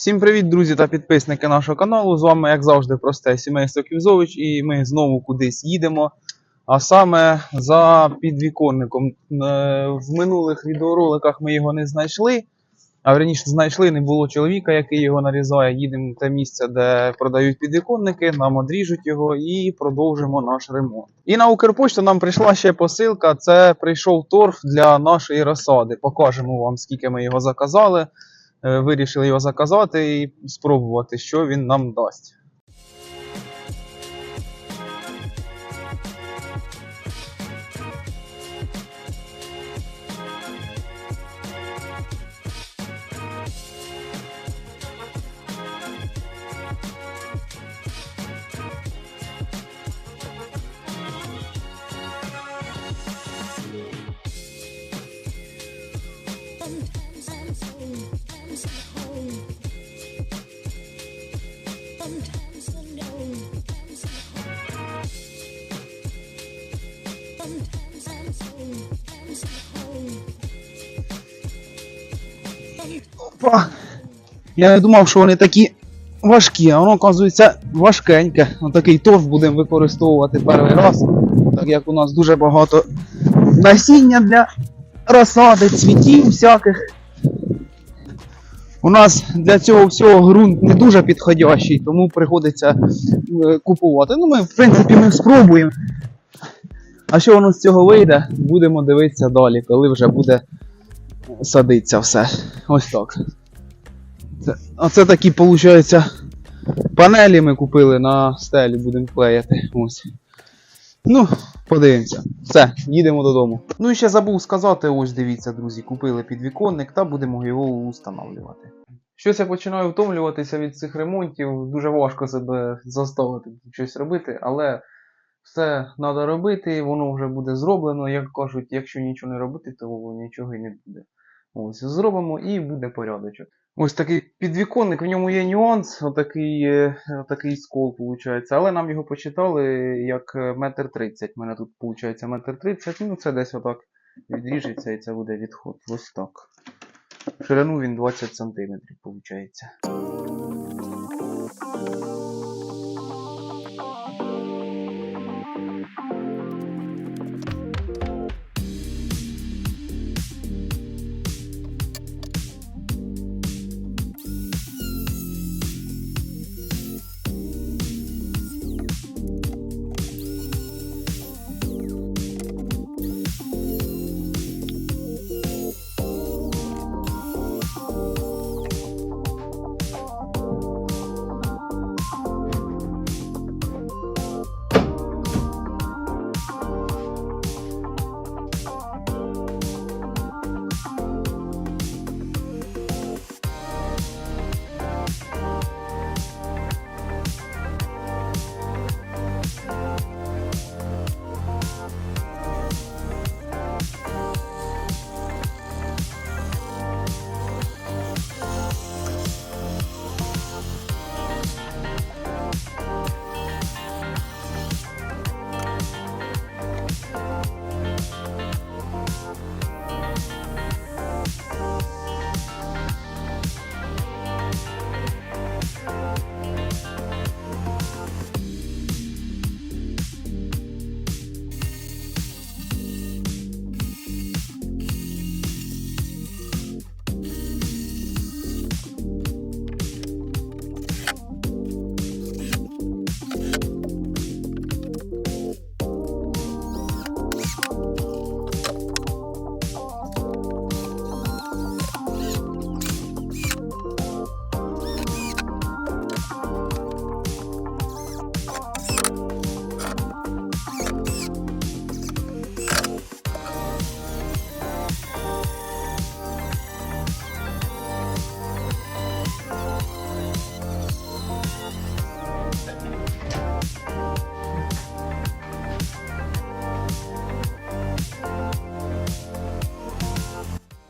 Всім привіт, друзі та підписники нашого каналу. З вами, як завжди, просте сімейство Ківзович, і ми знову кудись їдемо. А саме за підвіконником. Е, В минулих відеороликах ми його не знайшли. А верніше знайшли, не було чоловіка, який його нарізає. Їдемо в те місце, де продають підвіконники, нам одріжуть його і продовжимо наш ремонт. І на Укрпошту нам прийшла ще посилка. Це прийшов торф для нашої розсади. Покажемо вам, скільки ми його заказали. Е, Вирішили його заказати і спробувати, що він нам дасть. Опа! Я не думав, що вони такі важкі, а воно, оказується, важкеньке. Отакий торф будемо використовувати перший раз, так як у нас дуже багато насіння для розсади, цвітів всяких. У нас для цього всього ґрунт не дуже підходящий, тому приходиться е, купувати. Ну, ми, в принципі, ми спробуємо. А що воно з цього вийде, будемо дивитися далі, коли вже буде садиться все. Ось так. Це, оце такі, виходить, панелі ми купили на стелі, будемо клеїти. Ось. Ну, подивимося. Все, їдемо додому. Ну і ще забув сказати, ось дивіться, друзі, купили підвіконник та будемо його установлювати. Щось я починаю втомлюватися від цих ремонтів, дуже важко себе заставити щось робити, але все треба робити, воно вже буде зроблено. Як кажуть, якщо нічого не робити, то нічого і не буде. Ось, зробимо і буде порядочок. Ось такий підвіконник, в ньому є нюанс, отакий, отакий скол, виходить. Але нам його почитали як е, метр тридцять. У мене тут виходить метр тридцять, ну це десь отак відріжеться і це буде відход. Ось так. Ширину він 20 см, виходить.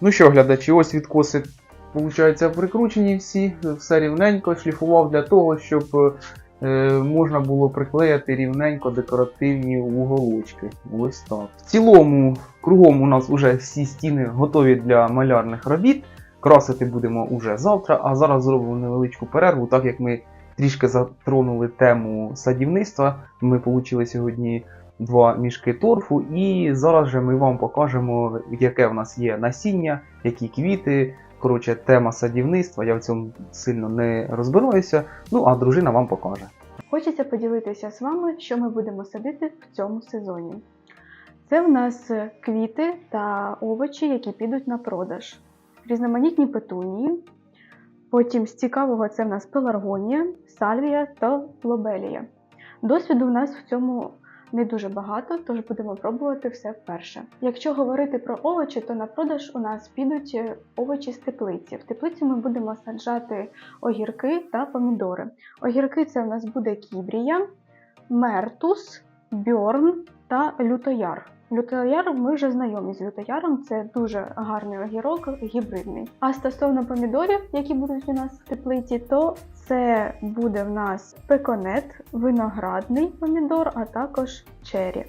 Ну що, глядачі, ось відкоси, виходить, прикручені всі, все рівненько, шліфував для того, щоб е, можна було приклеїти рівненько декоративні уголочки. Ось так. В цілому, кругом у нас вже всі стіни готові для малярних робіт. красити будемо уже завтра, а зараз зробимо невеличку перерву, так як ми трішки затронули тему садівництва. Ми отримали сьогодні два мішки торфу, і зараз же ми вам покажемо, яке в нас є насіння, які квіти. Коротше, тема садівництва, я в цьому сильно не розбираюся. Ну а дружина вам покаже. Хочеться поділитися з вами, що ми будемо садити в цьому сезоні. Це в нас квіти та овочі, які підуть на продаж. Різноманітні петунії. Потім з цікавого це в нас пеларгонія, сальвія та лобелія. Досвіду в нас в цьому не дуже багато, тож будемо пробувати все вперше. Якщо говорити про овочі, то на продаж у нас підуть е, овочі з теплиці. В теплиці ми будемо саджати огірки та помідори. Огірки це в нас буде кібрія, мертус, бьорн та лютояр. Лютояр ми вже знайомі з лютояром, це дуже гарний огірок, гібридний. А стосовно помідорів, які будуть у нас в теплиці, то це буде в нас пеконет, виноградний помідор, а також чері.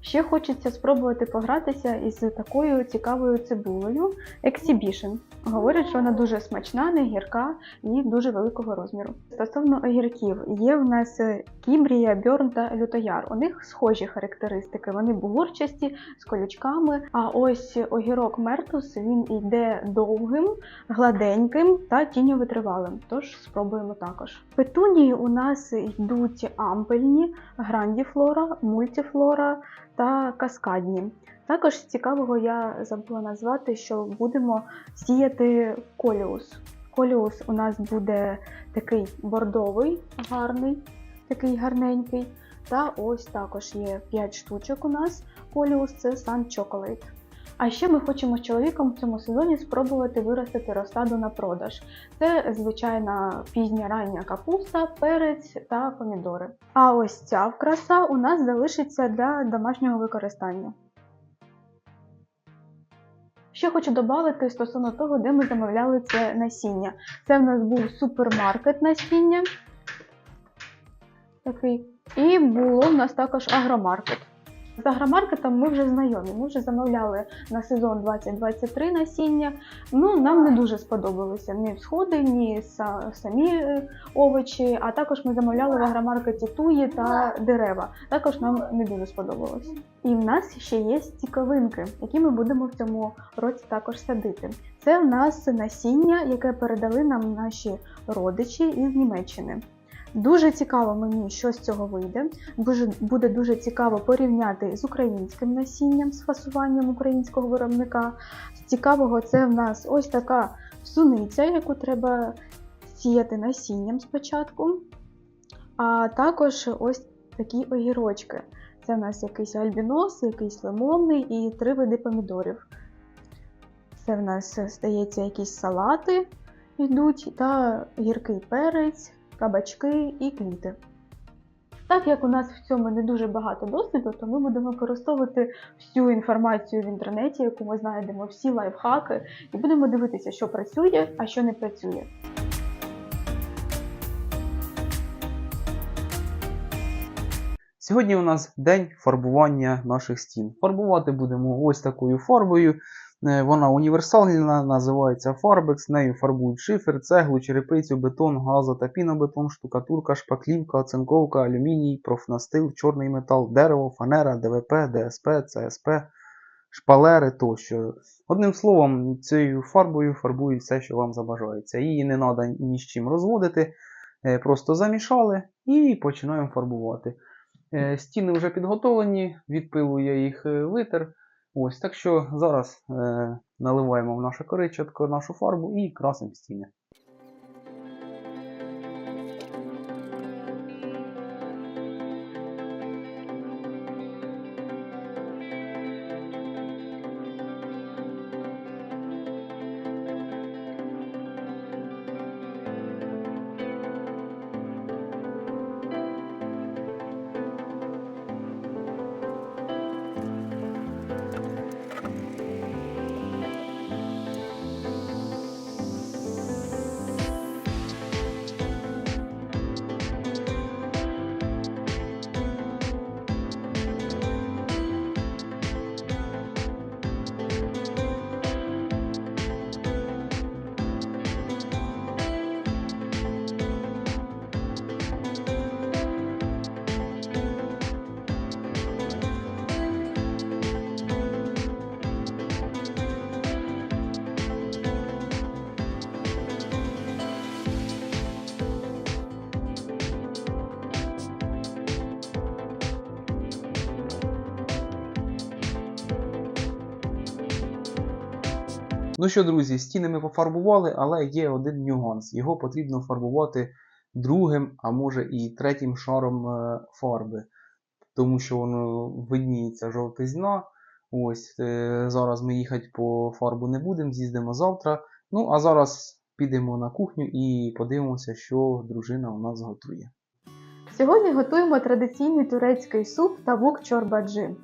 Ще хочеться спробувати погратися із такою цікавою цибулею Exhibition. Говорять, що вона дуже смачна, не гірка і дуже великого розміру. Стосовно огірків, є в нас кібрія, бьорн та лютояр. У них схожі характеристики. Вони бугурчасті з колючками. А ось огірок Мертус він йде довгим, гладеньким та тіньовитривалим. Тож спробуємо також. Петунії у нас йдуть ампельні, грандіфлора, мультіфлора та каскадні. Також цікавого я забула назвати, що будемо сіяти коліус. Коліус у нас буде такий бордовий, гарний, такий гарненький. Та ось також є 5 штучок у нас. Коліус це Sun Chocolate. А ще ми хочемо з чоловіком в цьому сезоні спробувати виростити розсаду на продаж. Це звичайна пізня рання капуста, перець та помідори. А ось ця краса у нас залишиться для домашнього використання. Ще хочу додати стосовно того, де ми замовляли це насіння. Це в нас був супермаркет насіння. Такий. І було в нас також агромаркет. З агромаркетом ми вже знайомі. Ми вже замовляли на сезон 2023 насіння. Ну, нам не дуже сподобалися ні всходи, ні самі е, овочі. А також ми замовляли в агромаркеті туї та дерева. Також нам не дуже сподобалось. І в нас ще є цікавинки, які ми будемо в цьому році також садити. Це в нас насіння, яке передали нам наші родичі із Німеччини. Дуже цікаво мені, що з цього вийде. Буде дуже цікаво порівняти з українським насінням, з фасуванням українського виробника. З цікавого це в нас ось така суниця, яку треба сіяти насінням спочатку. А також ось такі огірочки. Це в нас якийсь альбінос, якийсь лимонний і три види помідорів. Це в нас здається якісь салати йдуть, та гіркий перець, кабачки і квіти. Так як у нас в цьому не дуже багато досвіду, то ми будемо використовувати всю інформацію в інтернеті, яку ми знайдемо, всі лайфхаки, і будемо дивитися, що працює, а що не працює. Сьогодні у нас день фарбування наших стін. Фарбувати будемо ось такою фарбою. Е, Вона універсальна, називається Farbex. Нею фарбують шифер, цеглу, черепицю, бетон, газо та пінобетон, штукатурка, шпаклівка, оцинковка, алюміній, профнастил, чорний метал, дерево, фанера, ДВП, ДСП, ЦСП, шпалери тощо. Одним словом, цією фарбою фарбують все, що вам забажається. Її не треба ні з чим розводити. Е, Просто замішали і починаємо фарбувати. Е, Стіни вже підготовлені, від пилу я їх витер. Ось, так що зараз е, наливаємо в наше коричатко нашу фарбу і красимо стіни. Ну що, друзі, стіни ми пофарбували, але є один нюанс. Його потрібно фарбувати другим, а може і третім шаром е, фарби, тому що воно видніється жовтизна. Ось е, зараз ми їхати по фарбу не будемо, з'їздимо завтра. Ну а зараз підемо на кухню і подивимося, що дружина у нас готує. Сьогодні готуємо традиційний турецький суп та вук чорбаджи.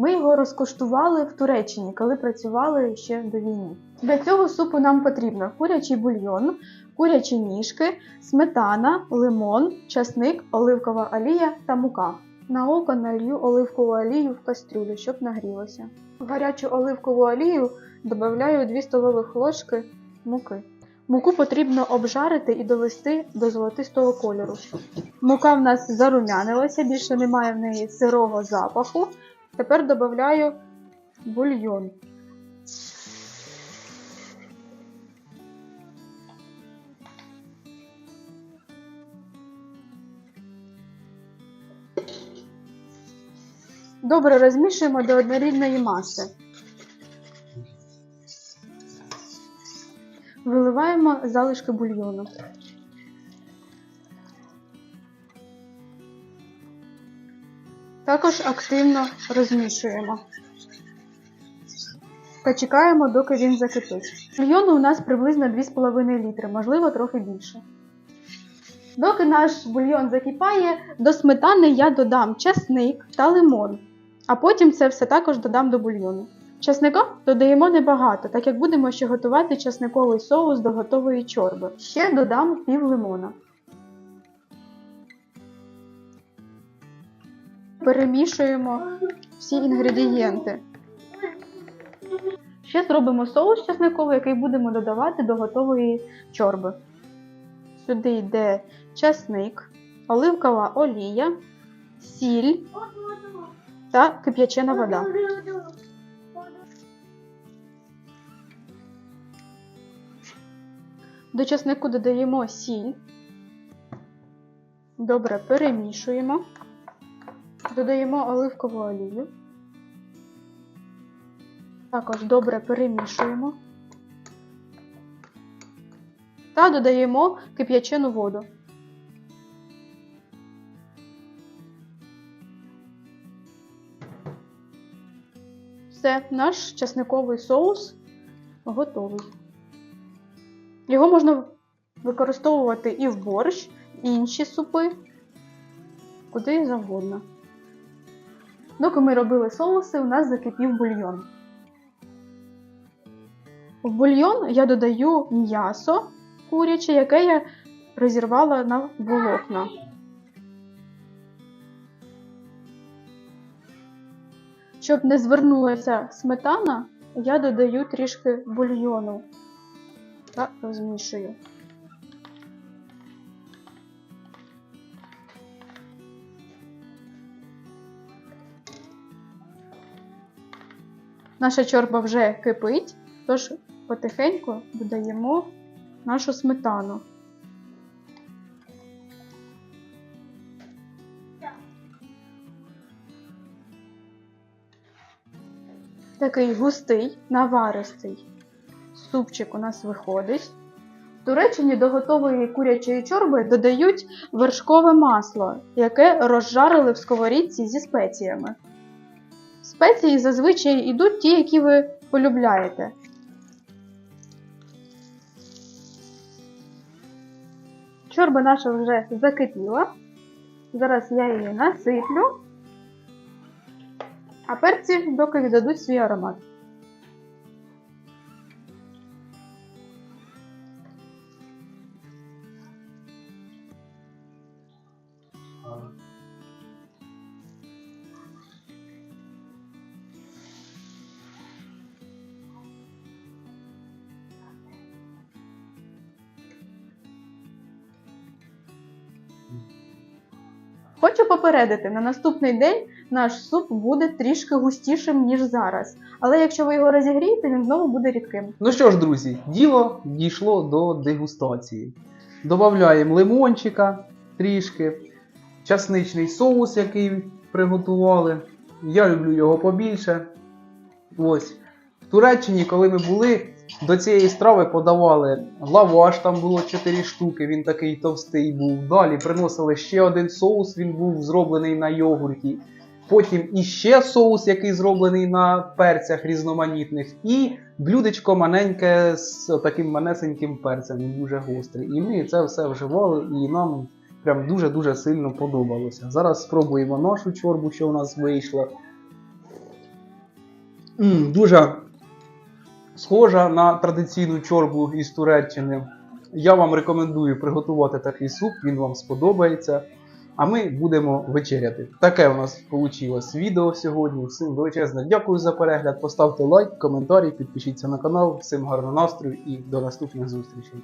Ми його розкуштували в Туреччині, коли працювали ще до війни. Для цього супу нам потрібно курячий бульйон, курячі ніжки, сметана, лимон, часник, оливкова олія та мука. На око налью оливкову олію в кастрюлю, щоб нагрілося. В гарячу оливкову олію додаю 2 столових ложки муки. Муку потрібно обжарити і довести до золотистого кольору. Мука в нас зарум'янилася, більше немає в неї сирого запаху. Тепер додаю бульйон. Добре розмішуємо до однорідної маси. Виливаємо залишки бульйону. Також активно розмішуємо. Та чекаємо, доки він закипить. Бульйону у нас приблизно 2,5 літри, можливо, трохи більше. Доки наш бульйон закипає, до сметани я додам часник та лимон, а потім це все також додам до бульйону. Часника додаємо небагато, так як будемо ще готувати часниковий соус до готової чорби. Ще додам пів лимона. Перемішуємо всі інгредієнти. Ще зробимо соус часниковий, який будемо додавати до готової чорби. Сюди йде часник, оливкова олія, сіль та кип'ячена вода. До часнику додаємо сіль. Добре перемішуємо. Додаємо оливкову олію. Також добре перемішуємо. Та додаємо кип'ячену воду. Все, наш часниковий соус готовий. Його можна використовувати і в борщ, і інші супи, куди завгодно. Доки ми робили соуси, у нас закипів бульйон. В бульйон я додаю м'ясо куряче, яке я розірвала на волокна. Щоб не звернулася сметана, я додаю трішки бульйону та розмішую. Наша чорба вже кипить, тож потихеньку додаємо нашу сметану. Такий густий, наваристий супчик у нас виходить. В Туреччині до готової курячої чорби додають вершкове масло, яке розжарили в сковорідці зі спеціями. Спеції зазвичай йдуть ті, які ви полюбляєте. Чорба наша вже закипіла. Зараз я її насиплю, а перці доки віддадуть свій аромат. Хочу попередити, на наступний день наш суп буде трішки густішим, ніж зараз. Але якщо ви його розігрієте, він знову буде рідким. Ну що ж, друзі, діло дійшло до дегустації. Добавляємо лимончика трішки, часничний соус, який приготували. Я люблю його побільше. Ось. В Туреччині, коли ми були, До цієї страви подавали лаваш, там було 4 штуки, він такий товстий був. Далі приносили ще один соус, він був зроблений на йогурті. Потім іще соус, який зроблений на перцях різноманітних, і блюдечко маленьке з таким манесеньким перцем, дуже гострий. І ми це все вживали, і нам прям дуже-дуже сильно подобалося. Зараз спробуємо нашу чорбу, що у нас вийшла. Дуже схожа на традиційну чорбу із Туреччини. Я вам рекомендую приготувати такий суп, він вам сподобається. А ми будемо вечеряти. Таке у нас вийшло відео сьогодні. Всім величезне дякую за перегляд. Поставте лайк, коментарі, підпишіться на канал. Всім гарного настрою і до наступних зустрічей.